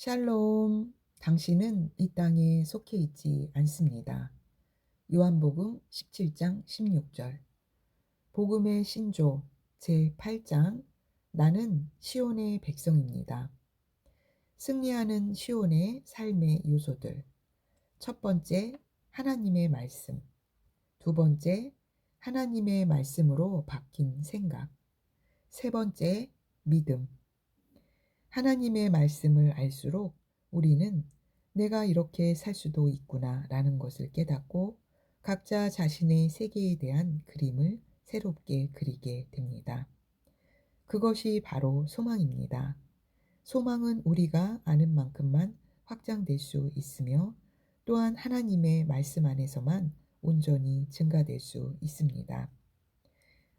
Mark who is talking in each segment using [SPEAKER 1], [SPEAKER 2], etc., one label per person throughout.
[SPEAKER 1] 샬롬. 당신은 이 땅에 속해 있지 않습니다. 요한복음 17장 16절. 복음의 신조 제8장 나는 시온의 백성입니다. 승리하는 시온의 삶의 요소들. 첫 번째, 하나님의 말씀. 두 번째, 하나님의 말씀으로 바뀐 생각. 세 번째, 믿음. 하나님의 말씀을 알수록 우리는 내가 이렇게 살 수도 있구나 라는 것을 깨닫고 각자 자신의 세계에 대한 그림을 새롭게 그리게 됩니다. 그것이 바로 소망입니다. 소망은 우리가 아는 만큼만 확장될 수 있으며 또한 하나님의 말씀 안에서만 온전히 증가될 수 있습니다.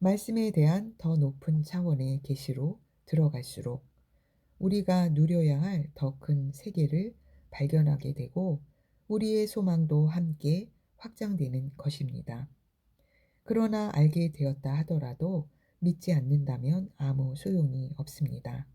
[SPEAKER 1] 말씀에 대한 더 높은 차원의 계시로 들어갈수록 우리가 누려야 할 더 큰 세계를 발견하게 되고 우리의 소망도 함께 확장되는 것입니다. 그러나 알게 되었다 하더라도 믿지 않는다면 아무 소용이 없습니다.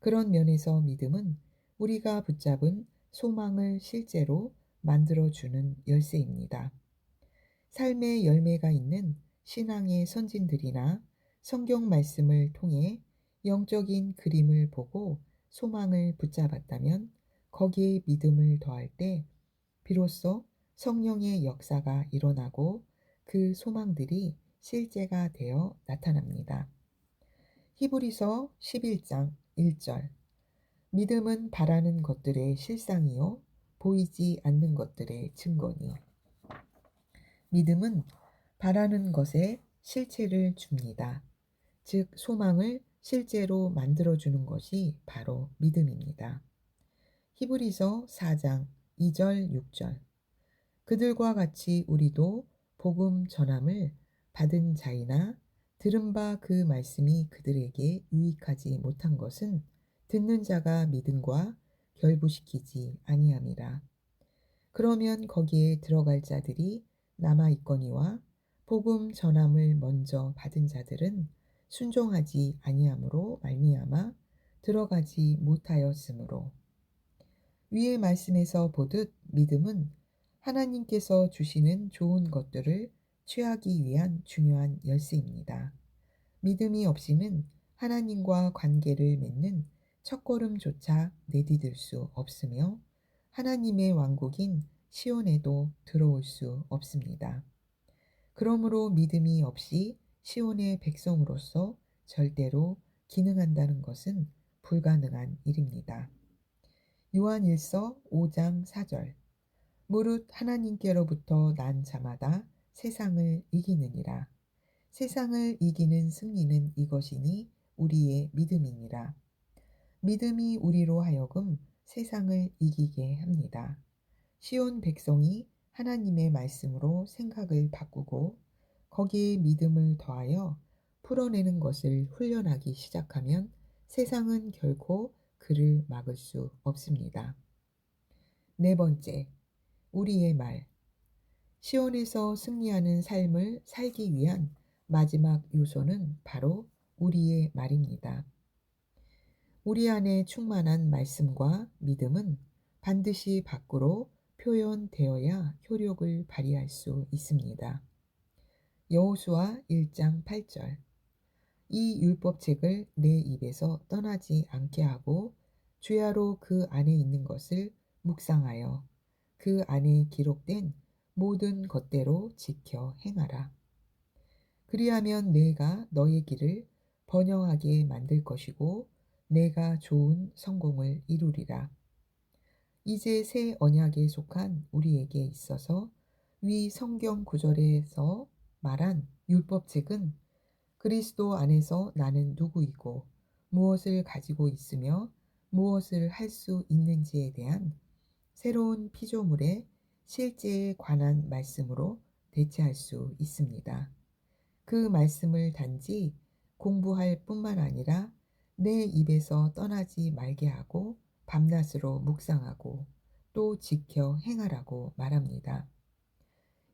[SPEAKER 1] 그런 면에서 믿음은 우리가 붙잡은 소망을 실제로 만들어주는 열쇠입니다. 삶의 열매가 있는 신앙의 선진들이나 성경 말씀을 통해 영적인 그림을 보고 소망을 붙잡았다면 거기에 믿음을 더할 때 비로소 성령의 역사가 일어나고 그 소망들이 실제가 되어 나타납니다. 히브리서 11장 1절 믿음은 바라는 것들의 실상이요 보이지 않는 것들의 증거니 믿음은 바라는 것에 실체를 줍니다. 즉 소망을 실제로 만들어주는 것이 바로 믿음입니다. 히브리서 4장 2절 6절 그들과 같이 우리도 복음 전함을 받은 자이나 들은 바 그 말씀이 그들에게 유익하지 못한 것은 듣는 자가 믿음과 결부시키지 아니함이라. 그러면 거기에 들어갈 자들이 남아 있거니와 복음 전함을 먼저 받은 자들은 순종하지 아니함으로 말미암아 들어가지 못하였으므로 위의 말씀에서 보듯 믿음은 하나님께서 주시는 좋은 것들을 취하기 위한 중요한 열쇠입니다. 믿음이 없이는 하나님과 관계를 맺는 첫걸음조차 내디딜 수 없으며 하나님의 왕국인 시온에도 들어올 수 없습니다. 그러므로 믿음이 없이 시온의 백성으로서 절대로 기능한다는 것은 불가능한 일입니다. 요한일서 5장 4절 무릇 하나님께로부터 난 자마다 세상을 이기느니라. 세상을 이기는 승리는 이것이니 우리의 믿음이니라. 믿음이 우리로 하여금 세상을 이기게 합니다. 시온 백성이 하나님의 말씀으로 생각을 바꾸고 거기에 믿음을 더하여 풀어내는 것을 훈련하기 시작하면 세상은 결코 그를 막을 수 없습니다. 네 번째, 우리의 말. 시온에서 승리하는 삶을 살기 위한 마지막 요소는 바로 우리의 말입니다. 우리 안에 충만한 말씀과 믿음은 반드시 밖으로 표현되어야 효력을 발휘할 수 있습니다. 여호수아 1장 8절 이 율법책을 내 입에서 떠나지 않게 하고 주야로 그 안에 있는 것을 묵상하여 그 안에 기록된 모든 것대로 지켜 행하라. 그리하면 내가 너의 길을 번영하게 만들 것이고 내가 좋은 성공을 이루리라. 이제 새 언약에 속한 우리에게 있어서 위 성경 구절에서 말한 율법책은 그리스도 안에서 나는 누구이고 무엇을 가지고 있으며 무엇을 할 수 있는지에 대한 새로운 피조물의 실제에 관한 말씀으로 대체할 수 있습니다. 그 말씀을 단지 공부할 뿐만 아니라 내 입에서 떠나지 말게 하고 밤낮으로 묵상하고 또 지켜 행하라고 말합니다.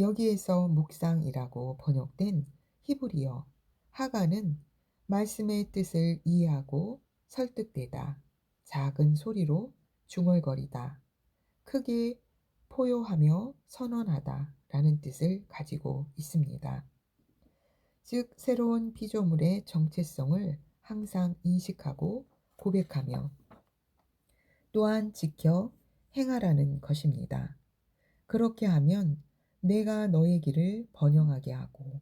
[SPEAKER 1] 여기에서 묵상이라고 번역된 히브리어 하가는 말씀의 뜻을 이해하고 설득되다 작은 소리로 중얼거리다, 크게 포효하며 선언하다 라는 뜻을 가지고 있습니다. 즉, 새로운 피조물의 정체성을 항상 인식하고 고백하며 또한 지켜 행하라는 것입니다. 그렇게 하면 내가 너의 길을 번영하게 하고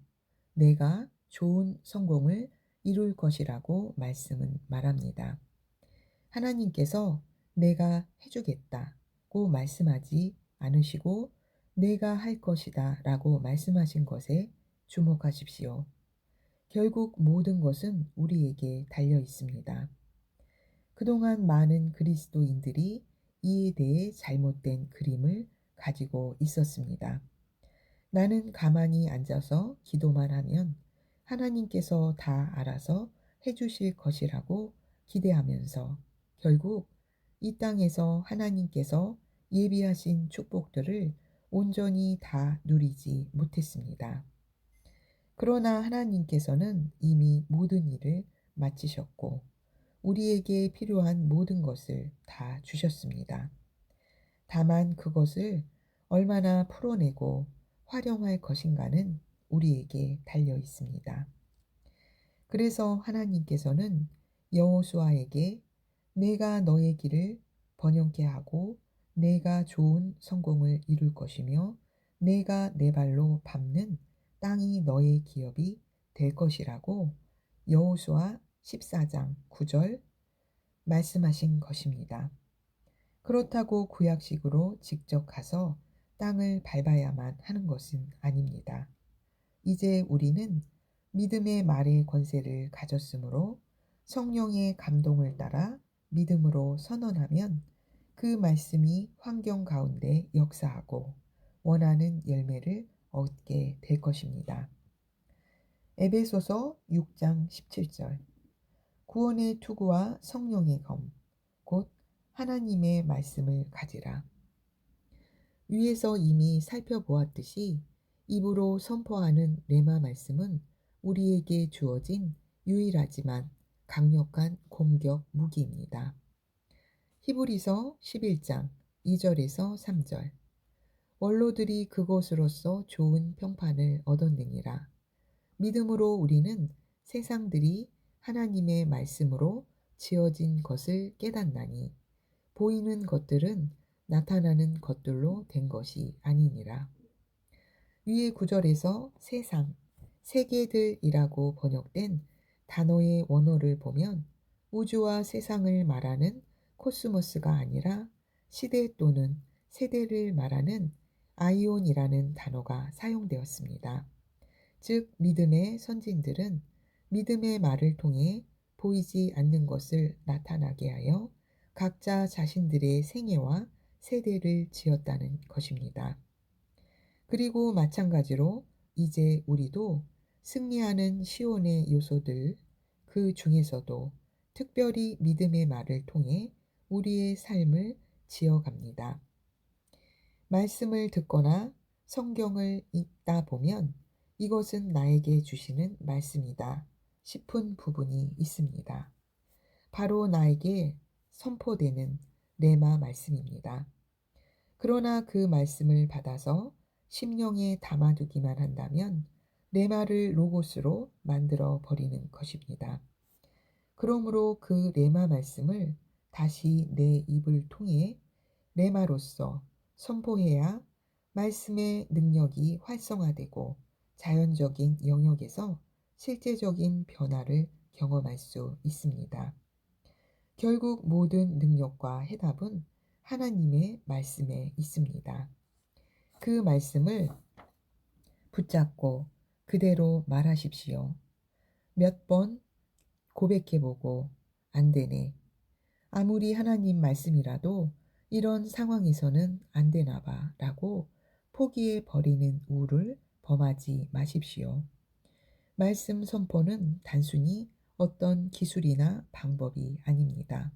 [SPEAKER 1] 내가 좋은 성공을 이룰 것이라고 말씀은 말합니다. 하나님께서 내가 해주겠다고 말씀하지 않으시고 내가 할 것이다 라고 말씀하신 것에 주목하십시오. 결국 모든 것은 우리에게 달려 있습니다. 그동안 많은 그리스도인들이 이에 대해 잘못된 그림을 가지고 있었습니다. 나는 가만히 앉아서 기도만 하면 하나님께서 다 알아서 해주실 것이라고 기대하면서 결국 이 땅에서 하나님께서 예비하신 축복들을 온전히 다 누리지 못했습니다. 그러나 하나님께서는 이미 모든 일을 마치셨고 우리에게 필요한 모든 것을 다 주셨습니다. 다만 그것을 얼마나 풀어내고 활용할 것인가는 우리에게 달려 있습니다. 그래서 하나님께서는 여호수아에게 내가 너의 길을 번영케 하고 내가 좋은 성공을 이룰 것이며 내가 내 발로 밟는 땅이 너의 기업이 될 것이라고 여호수아 14장 9절 말씀하신 것입니다. 그렇다고 구약식으로 직접 가서 땅을 밟아야만 하는 것은 아닙니다. 이제 우리는 믿음의 말의 권세를 가졌으므로 성령의 감동을 따라 믿음으로 선언하면 그 말씀이 환경 가운데 역사하고 원하는 열매를 얻게 될 것입니다. 에베소서 6장 17절 구원의 투구와 성령의 검, 곧 하나님의 말씀을 가지라. 위에서 이미 살펴보았듯이 입으로 선포하는 레마 말씀은 우리에게 주어진 유일하지만 강력한 공격 무기입니다. 히브리서 11장 2절에서 3절 원로들이 그것으로서 좋은 평판을 얻었느니라. 믿음으로 우리는 세상들이 하나님의 말씀으로 지어진 것을 깨닫나니 보이는 것들은 나타나는 것들로 된 것이 아니니라. 위의 구절에서 세상, 세계들이라고 번역된 단어의 원어를 보면 우주와 세상을 말하는 코스모스가 아니라 시대 또는 세대를 말하는 아이온이라는 단어가 사용되었습니다. 즉, 믿음의 선진들은 믿음의 말을 통해 보이지 않는 것을 나타나게 하여 각자 자신들의 생애와 세대를 지었다는 것입니다. 그리고 마찬가지로 이제 우리도 승리하는 시온의 요소들 그 중에서도 특별히 믿음의 말을 통해 우리의 삶을 지어갑니다. 말씀을 듣거나 성경을 읽다 보면 이것은 나에게 주시는 말씀이다. 싶은 부분이 있습니다. 바로 나에게 선포되는 레마 말씀입니다. 그러나 그 말씀을 받아서 심령에 담아두기만 한다면 레마를 로고스로 만들어 버리는 것입니다. 그러므로 그 레마 말씀을 다시 내 입을 통해 레마로서 선포해야 말씀의 능력이 활성화되고 자연적인 영역에서 실제적인 변화를 경험할 수 있습니다. 결국 모든 능력과 해답은 하나님의 말씀에 있습니다. 그 말씀을 붙잡고 그대로 말하십시오. 몇 번 고백해보고 안 되네. 아무리 하나님 말씀이라도 이런 상황에서는 안 되나 봐 라고 포기해 버리는 우를 범하지 마십시오. 말씀 선포는 단순히 어떤 기술이나 방법이 아닙니다.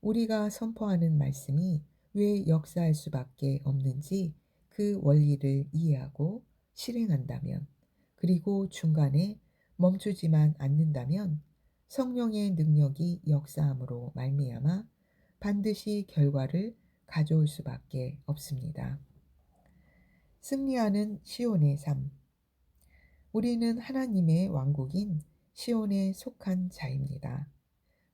[SPEAKER 1] 우리가 선포하는 말씀이 왜 역사할 수밖에 없는지 그 원리를 이해하고 실행한다면, 그리고 중간에 멈추지만 않는다면 성령의 능력이 역사함으로 말미암아 반드시 결과를 가져올 수밖에 없습니다. 승리하는 시온의 삶. 우리는 하나님의 왕국인 시온에 속한 자입니다.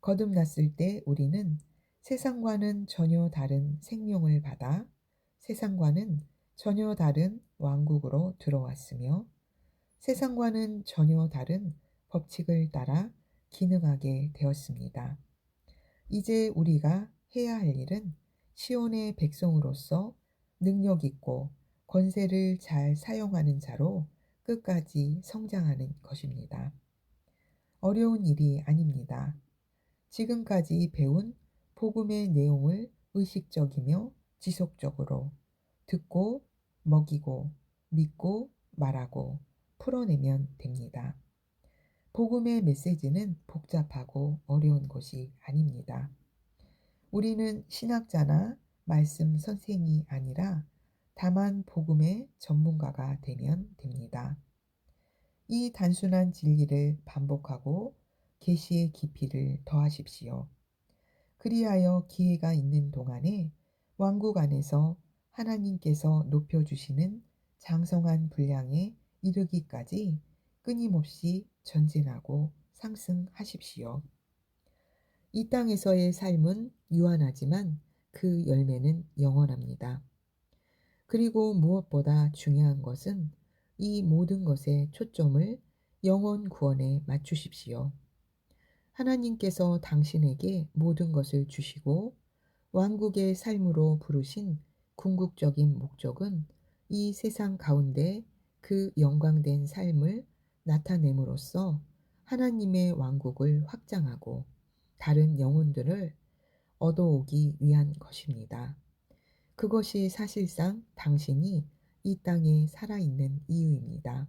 [SPEAKER 1] 거듭났을 때 우리는 세상과는 전혀 다른 생명을 받아 세상과는 전혀 다른 왕국으로 들어왔으며 세상과는 전혀 다른 법칙을 따라 기능하게 되었습니다. 이제 우리가 해야 할 일은 시온의 백성으로서 능력 있고 권세를 잘 사용하는 자로 끝까지 성장하는 것입니다. 어려운 일이 아닙니다. 지금까지 배운 복음의 내용을 의식적이며 지속적으로 듣고 먹이고 믿고 말하고 풀어내면 됩니다. 복음의 메시지는 복잡하고 어려운 것이 아닙니다. 우리는 신학자나 말씀 선생이 아니라 다만 복음의 전문가가 되면 됩니다. 이 단순한 진리를 반복하고 계시의 깊이를 더하십시오. 그리하여 기회가 있는 동안에 왕국 안에서 하나님께서 높여주시는 장성한 분량에 이르기까지 끊임없이 전진하고 상승하십시오. 이 땅에서의 삶은 유한하지만 그 열매는 영원합니다. 그리고 무엇보다 중요한 것은 이 모든 것의 초점을 영원 구원에 맞추십시오. 하나님께서 당신에게 모든 것을 주시고 왕국의 삶으로 부르신 궁극적인 목적은 이 세상 가운데 그 영광된 삶을 나타냄으로써 하나님의 왕국을 확장하고 다른 영혼들을 얻어오기 위한 것입니다. 그것이 사실상 당신이 이 땅에 살아있는 이유입니다.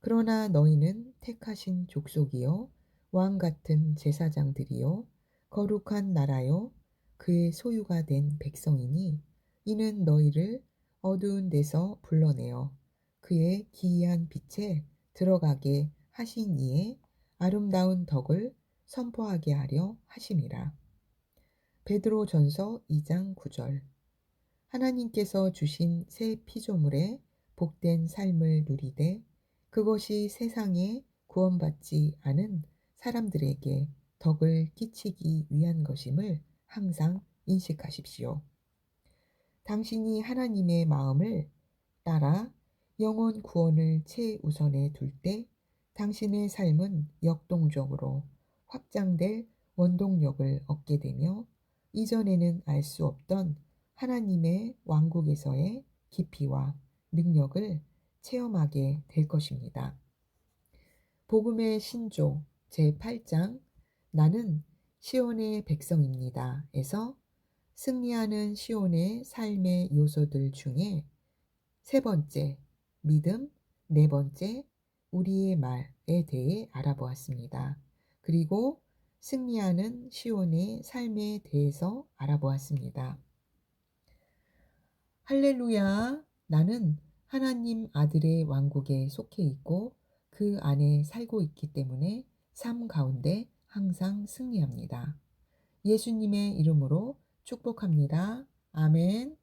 [SPEAKER 1] 그러나 너희는 택하신 족속이요 왕 같은 제사장들이요 거룩한 나라요 그의 소유가 된 백성이니 이는 너희를 어두운 데서 불러내어 그의 기이한 빛에 들어가게 하신 이의 아름다운 덕을 선포하게 하려 하심이라. 베드로 전서 2장 9절 하나님께서 주신 새 피조물의 복된 삶을 누리되 그것이 세상에 구원받지 않은 사람들에게 덕을 끼치기 위한 것임을 항상 인식하십시오. 당신이 하나님의 마음을 따라 영혼 구원을 최우선에 둘 때 당신의 삶은 역동적으로 확장될 원동력을 얻게 되며 이전에는 알 수 없던 하나님의 왕국에서의 깊이와 능력을 체험하게 될 것입니다. 복음의 신조 제8장 나는 시온의 백성입니다. 에서 승리하는 시온의 삶의 요소들 중에 세 번째, 믿음, 네 번째, 우리의 말에 대해 알아보았습니다. 그리고 승리하는 시온의 삶에 대해서 알아보았습니다. 할렐루야! 나는 하나님 아들의 왕국에 속해 있고 그 안에 살고 있기 때문에 삶 가운데 항상 승리합니다. 예수님의 이름으로 축복합니다. 아멘.